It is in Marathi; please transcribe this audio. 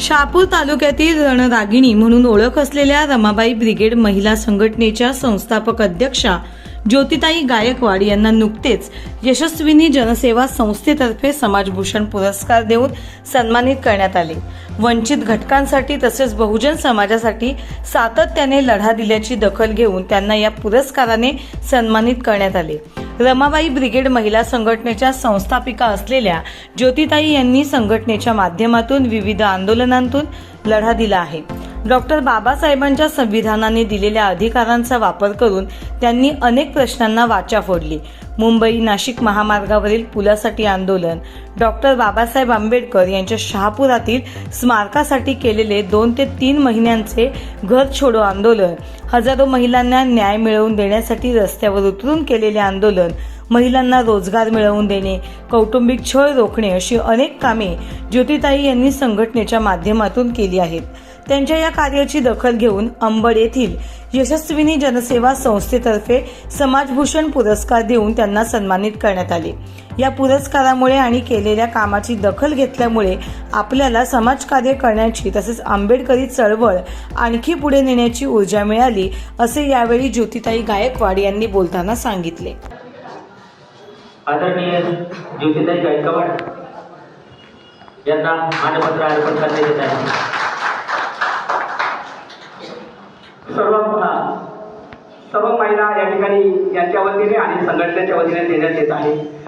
शहापूर तालुक्यातील रणरागिणी म्हणून ओळख असलेल्या रमाबाई ब्रिगेड महिला संघटनेच्या संस्थापक अध्यक्षा ज्योतिताई गायकवाड यांना नुकतेच यशस्विनी जनसेवा संस्थेतर्फे समाजभूषण पुरस्कार देऊन सन्मानित करण्यात आले. वंचित घटकांसाठी तसेच बहुजन समाजासाठी सातत्याने लढा दिल्याची दखल घेऊन त्यांना या पुरस्काराने सन्मानित करण्यात आले. रमाबाई ब्रिगेड महिला संघटनेच्या संस्थापिका असलेल्या ज्योतिताई यांनी संघटनेच्या माध्यमातून विविध आंदोलनांतून लढा दिला आहे. डॉक्टर बाबासाहेबांच्या संविधानाने दिलेल्या अधिकारांचा वापर करून त्यांनी अनेक प्रश्नांना वाचा फोडली. मुंबई नाशिक महामार्गावरील पुलासाठी आंदोलन डॉक्टर बाबासाहेब आंबेडकर यांच्या शहापुरातील स्मारकासाठी केलेले दोन ते तीन महिन्यांचे घर छोडो आंदोलन हजारो महिलांना न्याय मिळवून देण्यासाठी रस्त्यावर उतरून केलेले आंदोलन महिलांना रोजगार मिळवून देणे कौटुंबिक छळ रोखणे अशी अनेक कामे ज्योतिताई यांनी संघटनेच्या माध्यमातून केली आहेत. त्यांच्या या कार्याची दखल घेऊन अंबड येथील यशस्विनी जनसेवा संस्थेतर्फे समाजभूषण पुरस्कार देऊन त्यांना सन्मानित करण्यात आले. या पुरस्कारामुळे आणि केलेल्या कामाची दखल घेतल्यामुळे आपल्याला समाजकार्य करण्याची तसेच आंबेडकरी चळवळ आणखी पुढे नेण्याची ऊर्जा मिळाली असे यावेळी ज्योतिताई गायकवाड यांनी बोलताना सांगितले. आदरणीय ज्योतिताई गायकवाड यांना मानपत्र अर्पण करण्यात येत आहे. सर्व सर्व महिला या ठिकाणी यांच्या वतीने आणि संघटनेच्या वतीने देण्यात येत आहे.